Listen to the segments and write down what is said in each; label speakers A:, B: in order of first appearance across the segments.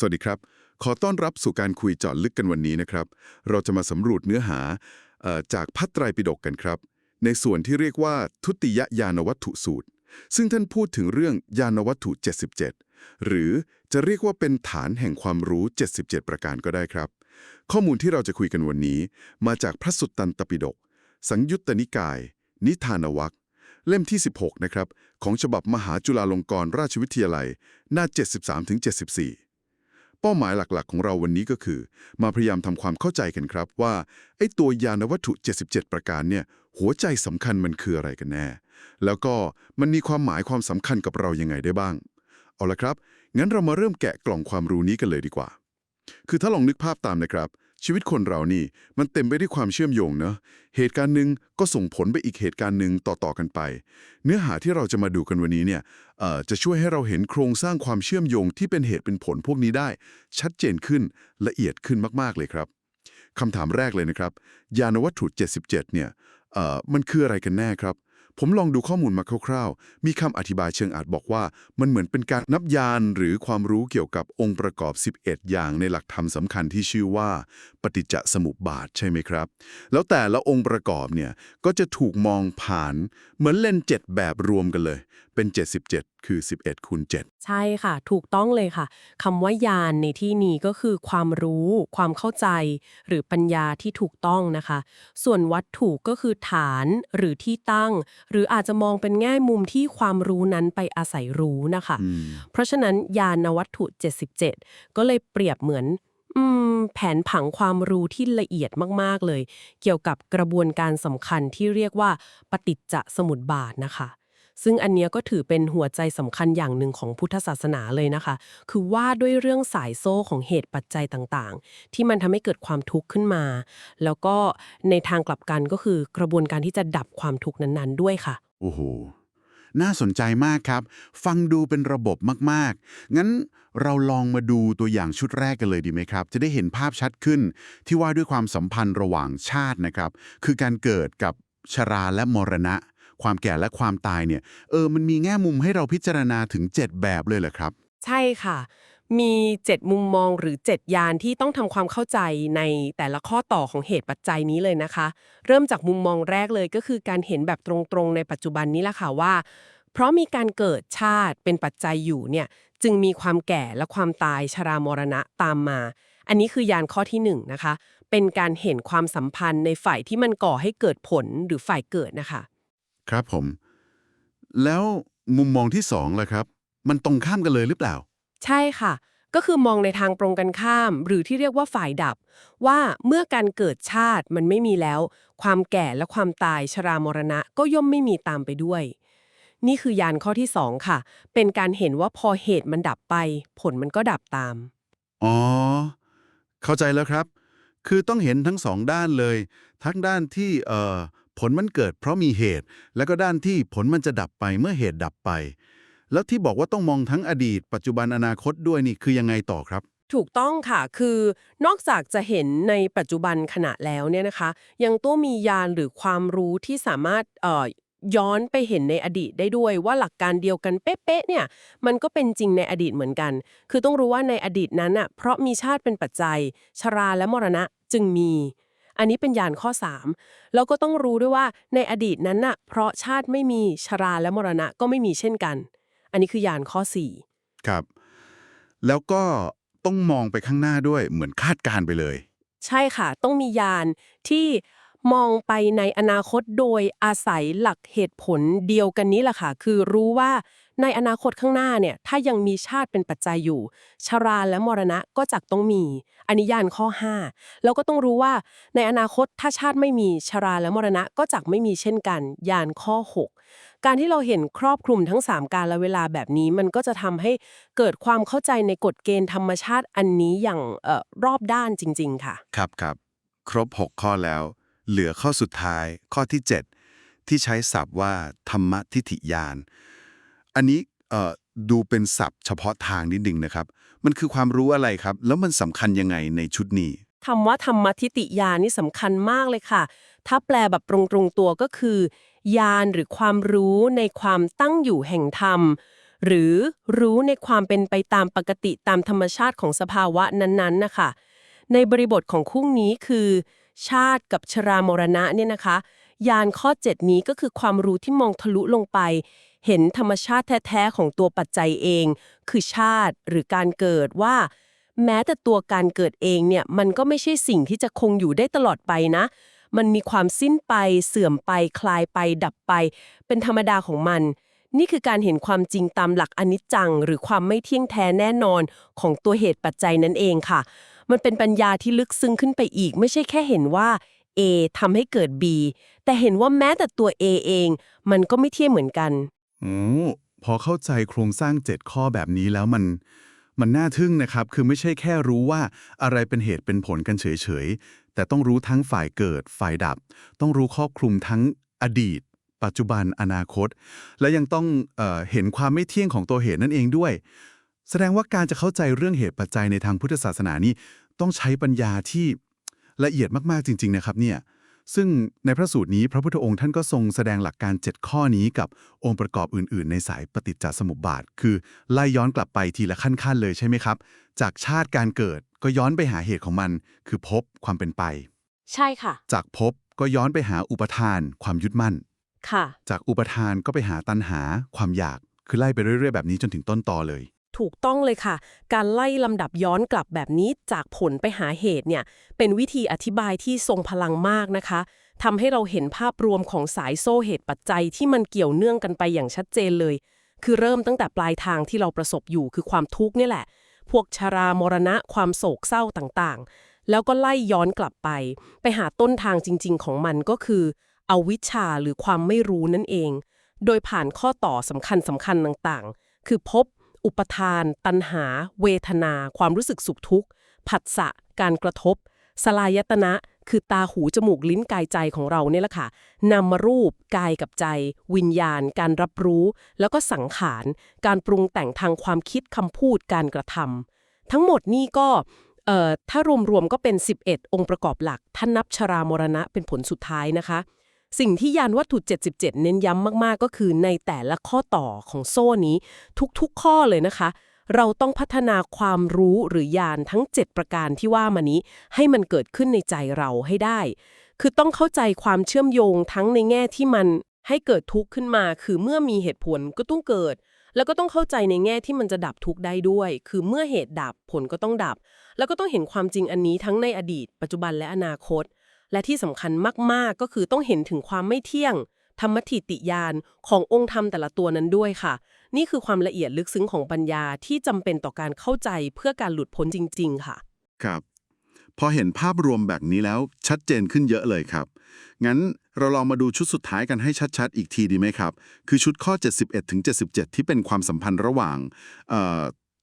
A: สวัสดีครับ ขอต้อนรับสู่การคุยเจาะลึกกันวันนี้นะครับ เราจะมาสำรวจเนื้อหาอจากพัตไตรปิฎกกันครับ ในส่วนที่เรียกว่าทุติยญาณวัตถุสูตร ซึ่งท่านพูดถึงเรื่องญาณวัตถุ 77 หรือจะเรียกว่าเป็นฐานแห่งความรู้ 77 ประการก็ได้ครับ ข้อมูลที่เราจะคุยกันวันนี้ มาจากพระสุตตันตปิฎกสังยุตตนิกาย นิทานวัคเล่มที่ 16 นะครับ ของฉบับมหาจุฬาลงกรณราชวิทยาลัย หน้า 73-74 เป้าหมายหลักๆ ของเราวันนี้ก็คือ มาพยายามทำความเข้าใจกันครับว่าไอ้ตัวยานวัตถุ 77 ประการเนี่ยหัวใจสำคัญมันคืออะไรกันแน่ แล้วก็มันมีความหมายความสำคัญกับเรายังไงได้บ้าง เอาละครับ งั้นเรามาเริ่มแกะกล่องความรู้นี้กันเลยดีกว่า คือถ้าลองนึกภาพตามนะครับ ชีวิตคนเรานี่มันเต็มไปด้วยความเชื่อมโยงเนอะเหตุการณ์หนึ่งก็ส่งผลไปอีกเหตุการณ์หนึ่งต่อๆกันไป เนื้อหาที่เราจะมาดูกันวันนี้เนี่ยเอ่อจะช่วยให้เราเห็นโครงสร้างความเชื่อมโยงที่เป็นเหตุเป็นผลพวกนี้ได้ ชัดเจนขึ้นละเอียดขึ้นมากๆเลยครับคำถามแรกเลยนะครับ ยานวัตถุ 77 เนี่ยเอ่อมันคืออะไรกันแน่ครับ ผมลองดูข้อมูลมาคร่าวๆ มีคำอธิบายเชิงอาจบอกว่า มันเหมือนเป็นการนับยานหรือความรู้เกี่ยวกับองค์ประกอบ 11 อย่างในหลักธรรมสำคัญที่ชื่อว่า ปฏิจจสมุปบาทใช่ไหมครับ แล้วแต่ละองค์ประกอบเนี่ยก็จะถูกมองผ่านเหมือนเล่น 7 แบบรวมกันเลย เป็น 77 คือ 11คูณ7
B: ใช่ค่ะ ถูกต้องเลยค่ะคำว่ายานในที่นี้ก็คือความรู้ ความเข้าใจ หรือปัญญาที่ถูกต้องนะคะ ส่วนวัตถุก็คือฐานหรือที่ตั้ง หรืออาจจะมองเป็นแง่มุมที่ความรู้นั้นไปอาศัยรู้นะคะ
A: อืม
B: เพราะฉะนั้นยานวัตถุ 77 ก็เลยเปรียบเหมือนอืมแผนผังความรู้ที่ละเอียดมาก ๆ เลย เกี่ยวกับกระบวนการสำคัญที่เรียกว่าปฏิจจสมุปบาทนะคะ ซึ่งอันเนี้ยก็ถือเป็นหัวใจสำคัญอย่างหนึ่งของพุทธศาสนาเลยนะคะ คือว่าด้วยเรื่องสายโซ่ของเหตุปัจจัยต่างๆ ที่มันทำให้เกิดความทุกข์ขึ้นมา แล้วก็ในทางกลับกันก็คือกระบวนการที่จะดับความทุกข์นั้นๆ ด้วยค่ะ
C: โอ้โห น่าสนใจมากครับ ฟังดูเป็นระบบมากๆ งั้นเราลองมาดูตัวอย่างชุดแรกกันเลยดีไหมครับ จะได้เห็นภาพชัดขึ้น ที่ว่าด้วยความสัมพันธ์ระหว่างชาตินะครับ คือการเกิดกับชราและมรณะ ความแก่และความตายเนี่ย เออ มันมีแง่มุมให้เราพิจารณาถึง 7 แบบเลยเหรอครับ
B: ใช่ค่ะ มี 7 มุมมองหรือ 7 ยานที่ต้องทำความเข้าใจในแต่ละข้อต่อของเหตุปัจจัยนี้เลยนะคะ เริ่มจากมุมมองแรกเลยก็คือการเห็นแบบตรงๆ ในปัจจุบันนี้แหละค่ะว่า เพราะมีการเกิดชาติเป็นปัจจัยอยู่เนี่ยจึงมีความแก่และความตายชรามรณะตามมา อันนี้คือยานข้อที่หนึ่งนะคะ เป็นการเห็นความสัมพันธ์ในฝ่ายที่มันก่อให้เกิดผลหรือฝ่ายเกิดนะคะ
C: ครับผม แล้วมุมมองที่สองล่ะครับ มันตรงข้ามกันเลยหรือเปล่า
B: ใช่ค่ะ ก็คือมองในทางตรงกันข้าม หรือที่เรียกว่าฝ่ายดับ ว่าเมื่อการเกิดชาติมันไม่มีแล้ว ความแก่และความตายชรามรณะก็ย่อมไม่มีตามไปด้วย นี่คือยานข้อที่สองค่ะ เป็นการเห็นว่าพอเหตุมันดับไป ผลมันก็ดับตาม
C: อ๋อ เข้าใจแล้วครับ คือต้องเห็นทั้งสองด้านเลย ทั้งด้านที่เอ่อ ผลมันเกิดเพราะมีเหตุ แล้วก็ด้านที่ผลมันจะดับไปเมื่อเหตุดับไป แล้วที่บอกว่าต้องมองทั้งอดีต ปัจจุบันอนาคตด้วยนี่คือยังไงต่อครับ
B: ถูกต้องค่ะ คือนอกจากจะเห็นในปัจจุบันขณะแล้วเนี่ยนะคะ ยังต้องมียานหรือความรู้ที่สามารถเอ่อย้อนไปเห็นในอดีตได้ด้วยว่าหลักการเดียวกันเป๊ะๆเนี่ย มันก็เป็นจริงในอดีตเหมือนกัน คือต้องรู้ว่าในอดีตนั้นอะเพราะมีชาติเป็นปัจจัย ชราและมรณะจึงมี อันนี้เป็นยานข้อ 3 แล้วก็ต้องรู้ด้วยว่าในอดีตนั้นน่ะเพราะชาติไม่มีชราและมรณะก็ไม่มีเช่นกัน อันนี้คือยานข้อ 4
C: ครับ แล้วก็ต้องมองไปข้างหน้าด้วยเหมือนคาดการณ์ไปเลย
B: ใช่ค่ะ ต้องมียานที่มองไปในอนาคตโดยอาศัยหลักเหตุผลเดียวกันนี้แหละค่ะ คือรู้ว่า ในอนาคตข้างหน้าเนี่ยถ้ายังมีชาติเป็นปัจจัยอยู่ ชราและมรณะก็จักต้องมี อันนี้ยานข้อ 5 แล้วก็ต้องรู้ว่าในอนาคตถ้าชาติไม่มีชราและมรณะก็จักไม่มีเช่นกัน ยานข้อ 6 การที่เราเห็นครอบคลุมทั้ง 3 การและเวลาแบบนี้มันก็จะทำให้เกิดความเข้าใจในกฎเกณฑ์ธรรมชาติอันนี้อย่างออรอบด้านจริง ๆ ค่ะ
D: ครับครับครบ 6 ข้อแล้ว เหลือข้อสุดท้ายข้อที่ 7 ที่ใช้ศัพท์ว่า ธรรมทิฏฐิยาน อันนี้ดูเป็นศัพท์เฉพาะทางนิดนึงนะครับ มันคือความรู้อะไรครับ แล้วมันสำคัญยังไงในชุดนี้
B: คำว่าธรรมทิติยานนี่สำคัญมากเลยค่ะ ถ้าแปลแบบตรงๆตัวก็คือ ยานหรือความรู้ในความตั้งอยู่แห่งธรรม หรือรู้ในความเป็นไปตามปกติตามธรรมชาติของสภาวะนั้นๆนะคะ ในบริบทของคู่นี้คือ ชาติกับชรามรณะเนี่ยนะคะ ยานข้อ 7 นี้ก็คือความรู้ที่มองทะลุลงไป เห็นธรรมชาติแท้ๆของตัวปัจจัยเอง คือชาติหรือการเกิดว่า แม้แต่ตัวการเกิดเองเนี่ยมันก็ไม่ใช่สิ่งที่จะคงอยู่ได้ตลอดไปนะ มันมีความสิ้นไปเสื่อมไปคลายไป ดับไป เป็นธรรมดาของมัน นี่คือการเห็นความจริงตามหลักอนิจจัง หรือความไม่เที่ยงแท้แน่นอนของตัวเหตุปัจจัยนั่นเองค่ะ มันเป็นปัญญาที่ลึกซึ้งขึ้นไปอีก ไม่ใช่แค่เห็นว่า A ทำให้เกิด B แต่เห็นว่าแม้แต่ตัว A เอง มันก็ไม่เที่ยงเหมือนกัน
C: โอ้พอเข้าใจโครงสร้าง 7 ข้อแบบนี้แล้วมัน มันน่าทึ่งนะครับ คือไม่ใช่แค่รู้ว่าอะไรเป็นเหตุเป็นผลกันเฉยๆ แต่ต้องรู้ทั้งฝ่ายเกิดฝ่ายดับ ต้องรู้ครอบคลุมทั้งอดีต ปัจจุบันอนาคต และยังต้องเออเห็นความไม่เที่ยงของตัวเหตุนั่นเองด้วย แสดงว่าการจะเข้าใจเรื่องเหตุปัจจัยในทางพุทธศาสนานี่ต้องใช้ปัญญาที่ละเอียดมากๆจริง ๆ นะครับเนี่ย ซึ่งในพระสูตรนี้พระพุทธองค์ท่านก็ทรงแสดงหลักการ 7 ข้อนี้กับองค์ประกอบอื่น ๆ ในสายปฏิจจสมุปบาท คือไล่ย้อนกลับไปทีละขั้น ๆ เลยใช่ไหมครับ จากชาติการเกิดก็ย้อนไปหาเหตุของมัน คือภพความเป็นไป
B: ใช่ค่ะ
C: จากภพก็ย้อนไปหาอุปทาน ความยึดมั่น
B: ค่ะ
C: จากอุปทานก็ไปหาตัณหา ความอยาก คือไล่ไปเรื่อย ๆ แบบนี้จนถึงต้นตอเลย
B: ถูกต้องเลยค่ะ การไล่ลำดับย้อนกลับแบบนี้จากผลไปหาเหตุเนี่ย เป็นวิธีอธิบายที่ทรงพลังมากนะคะทำให้เราเห็นภาพรวมของสายโซ่เหตุปัจจัยที่มันเกี่ยวเนื่องกันไปอย่างชัดเจนเลย คือเริ่มตั้งแต่ปลายทางที่เราประสบอยู่คือความทุกข์นี่แหละ พวกชรามรณะความโศกเศร้าต่างๆ แล้วก็ไล่ย้อนกลับไป ไปหาต้นทางจริง ๆ ของมันก็คือเอาวิชชาหรือความไม่รู้นั่นเอง โดยผ่านข้อต่อสำคัญสำคัญต่างๆ คือพบ อุปทาน ตัณหา เวทนา ความรู้สึกสุขทุกข์ ผัสสะ การกระทบ สลายตนะ คือตาหูจมูกลิ้นกายใจของเราเนี่ยแหละค่ะนามารูป กายกับใจ วิญญาณ การรับรู้ แล้วก็สังขาร การปรุงแต่งทางความคิดคำพูดการกระทำทั้งหมดนี่ก็ถ้ารวมๆก็เป็น 11 องค์ประกอบหลัก ท่านนับชรามรณะเป็นผลสุดท้ายนะคะ สิ่งที่ยานวัตถุ77 เน้นย้ำมากๆ ก็คือในแต่ละข้อต่อของโซ่นี้ ทุกๆ ข้อเลยนะคะ เราต้องพัฒนาความรู้หรือยานทั้ง 7 ประการที่ว่ามานี้ ให้มันเกิดขึ้นในใจเราให้ได้ คือต้องเข้าใจความเชื่อมโยงทั้งในแง่ที่มันให้เกิดทุกข์ขึ้นมา คือเมื่อมีเหตุผลก็ต้องเกิด แล้วก็ต้องเข้าใจในแง่ที่มันจะดับทุกข์ได้ด้วย คือเมื่อเหตุดับผลก็ต้องดับ แล้วก็ต้องเห็นความจริงอันนี้ทั้งในอดีต ปัจจุบันและอนาคต และที่สำคัญมากๆก็คือต้องเห็นถึงความไม่เที่ยง ธรรมทิติยานขององค์ธรรมแต่ละตัวนั้นด้วยค่ะ นี่คือความละเอียดลึกซึ้งของปัญญาที่จำเป็นต่อการเข้าใจเพื่อการหลุดพ้นจริง ๆ ค่ะ
A: ครับพอเห็นภาพรวมแบบนี้แล้วชัดเจนขึ้นเยอะเลยครับ งั้นเราลองมาดูชุดสุดท้ายกันให้ชัดๆ อีกทีดีไหมครับ คือชุดข้อ 71ถึง77 ที่เป็นความสัมพันธ์ระหว่าง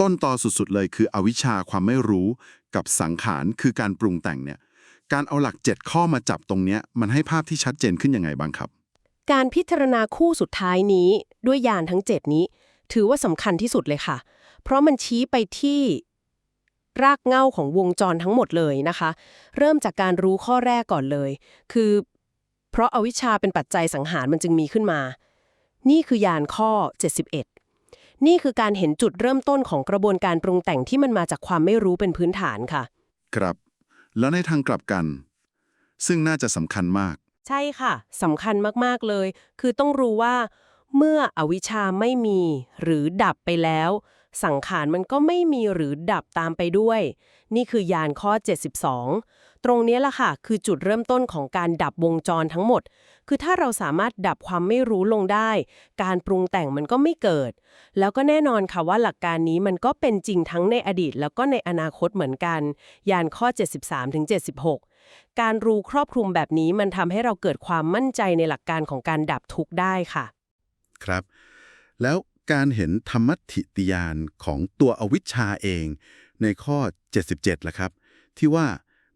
A: ต้นตอสุดๆเลยคืออวิชชาความไม่รู้กับสังขารคือการปรุงแต่งเนี่ย การเอาหลัก 7 ข้อมาจับตรงเนี้ยมันให้ภาพที่ชัดเจนขึ้นยังไงบ้างครับ
B: การพิจารณาคู่สุดท้ายนี้ด้วยยานทั้ง 7 นี้ ถือว่าสำคัญที่สุดเลยค่ะ เพราะมันชี้ไปที่รากเหง้าของวงจรทั้งหมดเลยนะคะ เริ่มจากการรู้ข้อแรกก่อนเลย คือ เพราะอาวิชชาเป็นปัจจัยสังหารมันจึงมีขึ้นมา นี่คือยานข้อ 71 นี่คือการเห็นจุดเริ่มต้นของกระบวนการปรุงแต่งที่มันมาจากความไม่รู้เป็นพื้นฐานค่ะ
A: ครับ แล้วในทางกลับกัน ซึ่งน่าจะสำคัญมาก
B: ใช่ค่ะสำคัญมากๆเลย คือต้องรู้ว่า เมื่ออวิชชาไม่มี หรือดับไปแล้ว สังขารมันก็ไม่มีหรือดับตามไปด้วย นี่คือยานข้อ 72 ตรงนี้ล่ะค่ะ คือจุดเริ่มต้นของการดับวงจรทั้งหมด คือถ้าเราสามารถดับความไม่รู้ลงได้ การปรุงแต่งมันก็ไม่เกิด แล้วก็แน่นอนค่ะว่าหลักการนี้มันก็เป็นจริงทั้งในอดีต แล้วก็ในอนาคตเหมือนกัน ยานข้อ 73-76การรู้ครอบคลุมแบบนี้มันทำให้เราเกิดความมั่นใจในหลักการของการดับทุกข์ได้ค่ะ
C: ครับ แล้วการเห็นธรรมทิติยานของตัวอวิชชาเอง ในข้อ 77ล่ะครับ ที่ว่า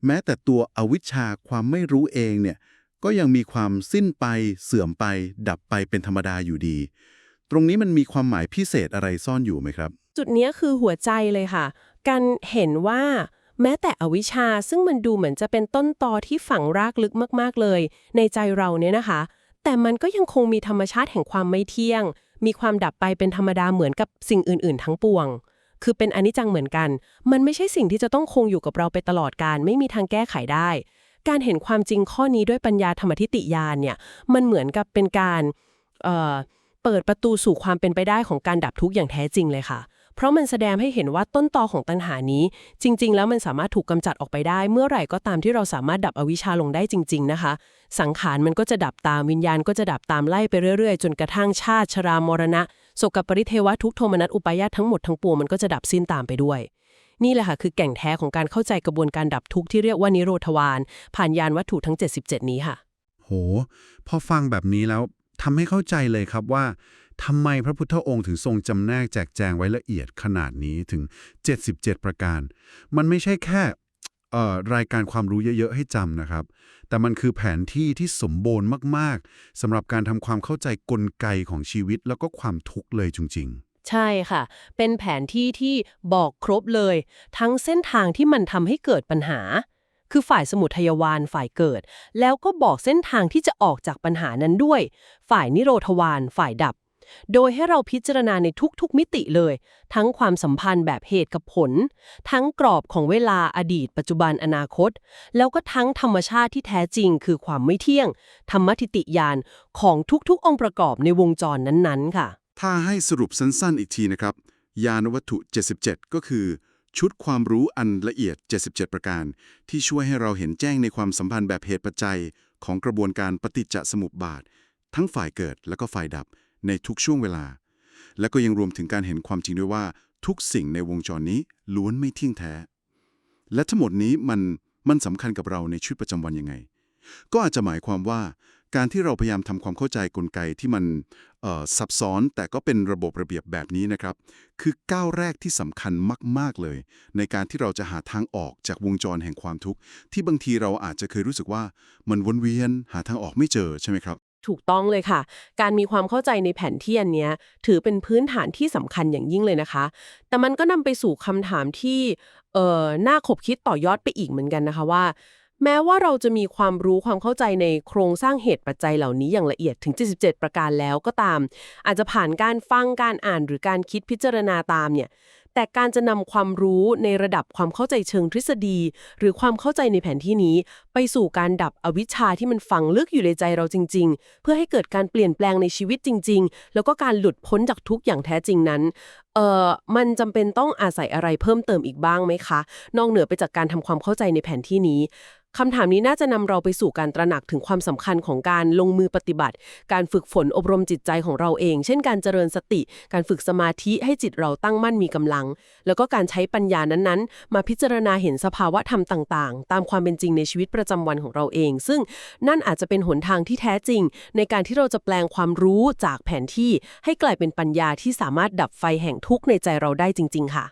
C: แม้แต่ตัวอวิชชาความไม่รู้เองเนี่ยก็ยังมีความสิ้นไปเสื่อมไป ดับไปเป็นธรรมดาอยู่ดี ตรงนี้มันมีความหมายพิเศษอะไรซ่อนอยู่ไหมครับ
B: จุดนี้คือหัวใจเลยค่ะ การเห็นว่าแม้แต่อวิชชาซึ่งมันดูเหมือนจะเป็นต้นตอที่ฝังรากลึกมากๆเลย ในใจเราเนี่ยนะคะ แต่มันก็ยังคงมีธรรมชาติแห่งความไม่เที่ยง มีความดับไปเป็นธรรมดาเหมือนกับสิ่งอื่น ๆ ทั้งปวง คือเป็นอนิจจังเหมือนกัน มันไม่ใช่สิ่งที่จะต้องคงอยู่กับเราไปตลอดการ ไม่มีทางแก้ไขได้ การเห็นความจริงข้อนี้ด้วยปัญญาธรรมทิติญาณเนี่ย มันเหมือนกับเป็นการเอ่อเปิดประตูสู่ความเป็นไปได้ของการดับทุกข์อย่างแท้จริงเลยค่ะ เพราะมันแสดงให้เห็นว่าต้นตอของตัณหานี้ จริง ๆ แล้วมันสามารถถูกกำจัดออกไปได้ เมื่อไหร่ก็ตามที่เราสามารถดับอวิชชาลงได้จริง ๆนะคะ สังขารมันก็จะดับตามวิญญาณก็จะดับตามไล่ไปเรื่อย ๆ จนกระทั่งชาติชรามรณะ โศกปริเทวะทุกโทมนัสอุปายาตทั้งหมดทั้งปวงมันก็จะดับสิ้นตามไปด้วย นี่แหละค่ะคือแก่งแท้ของการเข้าใจกระบวนการดับทุกข์ที่เรียกว่านิโรธวานผ่านยานวัตถุทั้ง 77 นี้ค่ะ
E: โห พอฟังแบบนี้แล้วทำให้เข้าใจเลยครับว่าทำไมพระพุทธองค์ถึงทรงจำแนกแจกแจงไว้ละเอียดขนาดนี้ถึง 77 ประการ มันไม่ใช่แค่ รายการความรู้เยอะๆให้จำนะครับ แต่มันคือแผนที่ที่สมบูรณ์มากๆสำหรับการทำความเข้าใจกลไกของชีวิตแล้วก็ความทุกข์เลยจริง ๆ
B: ใช่ค่ะ เป็นแผนที่ที่บอกครบเลย ทั้งเส้นทางที่มันทำให้เกิดปัญหา คือฝ่ายสมุทัยวานฝ่ายเกิด แล้วก็บอกเส้นทางที่จะออกจากปัญหานั้นด้วย ฝ่ายนิโรธวานฝ่ายดับ โดยให้เราพิจารณาในทุกๆมิติเลย ทั้งความสัมพันธ์แบบเหตุกับผล ทั้งกรอบของเวลาอดีต ปัจจุบันอนาคต แล้วก็ทั้งธรรมชาติที่แท้จริง คือความไม่เที่ยง ธรรมทิติยานของทุกๆ องค์ประกอบในวงจรนั้นๆ ค่ะ
A: ถ้าให้สรุปสั้นๆ อีกทีนะครับ ยานวัตถุ 77 ก็คือ ชุดความรู้อันละเอียด 77 ประการ ที่ช่วยให้เราเห็นแจ้งในความสัมพันธ์แบบเหตุปัจจัย ของกระบวนการปฏิจจสมุปบาท ทั้งฝ่ายเกิดและก็ฝ่ายดับ ในทุกช่วงเวลา และก็ยังรวมถึงการเห็นความจริงด้วยว่า ทุกสิ่งในวงจรนี้ล้วนไม่เที่ยงแท้ และทั้งหมดนี้มันมันสำคัญกับเราในชีวิตประจำวันยังไง ก็อาจจะหมายความว่าการที่เราพยายามทำความเข้าใจกลไกที่มันเอ่อซับซ้อนแต่ก็เป็นระบบระเบียบแบบนี้นะครับ คือก้าวแรกที่สำคัญมาก ๆ เลย ในการที่เราจะหาทางออกจากวงจรแห่งความทุกข์ ที่บางทีเราอาจจะเคยรู้สึกว่ามันวนเวียนหาทางออกไม่เจอใช่ไหมครับ
B: ถูกต้องเลยค่ะ การมีความเข้าใจในแผนที่อันเนี้ยถือเป็นพื้นฐานที่สำคัญอย่างยิ่งเลยนะคะ แต่มันก็นำไปสู่คำถามที่เอ่อน่าขบคิดต่อยอดไปอีกเหมือนกันนะคะว่า แม้ว่าเราจะมีความรู้ความเข้าใจในโครงสร้างเหตุปัจจัยเหล่านี้อย่างละเอียดถึง 77 ประการแล้วก็ตาม อาจจะผ่านการฟังการอ่านหรือการคิดพิจารณาตามเนี่ย แต่การจะนำความรู้ในระดับความเข้าใจเชิงทฤษฎี หรือความเข้าใจในแผนที่นี้ ไปสู่การดับอวิชชาที่มันฝังลึกอยู่ในใจเราจริง ๆ เพื่อให้เกิดการเปลี่ยนแปลงในชีวิตจริง ๆ แล้วก็การหลุดพ้นจากทุกอย่างแท้จริงนั้นเอ่อมันจำเป็นต้องอาศัยอะไรเพิ่มเติมอีกบ้างไหมคะ นอกเหนือไปจากการทำความเข้าใจในแผนที่นี้ คำถามนี้น่าจะนำเราไปสู่การตระหนักถึงความสำคัญของการลงมือปฏิบัติ การฝึกฝนอบรมจิตใจของเราเอง เช่นการเจริญสติ การฝึกสมาธิให้จิตเราตั้งมั่นมีกำลัง แล้วก็การใช้ปัญญานั้นๆ มาพิจารณาเห็นสภาวะธรรมต่างๆ ตามความเป็นจริงในชีวิตประจำวันของเราเอง ซึ่งนั่นอาจจะเป็นหนทางที่แท้จริง ในการที่เราจะแปลงความรู้จากแผนที่ ให้กลายเป็นปัญญาที่สามารถดับไฟแห่งทุกข์ในใจเราได้จริง ๆ ค่ะ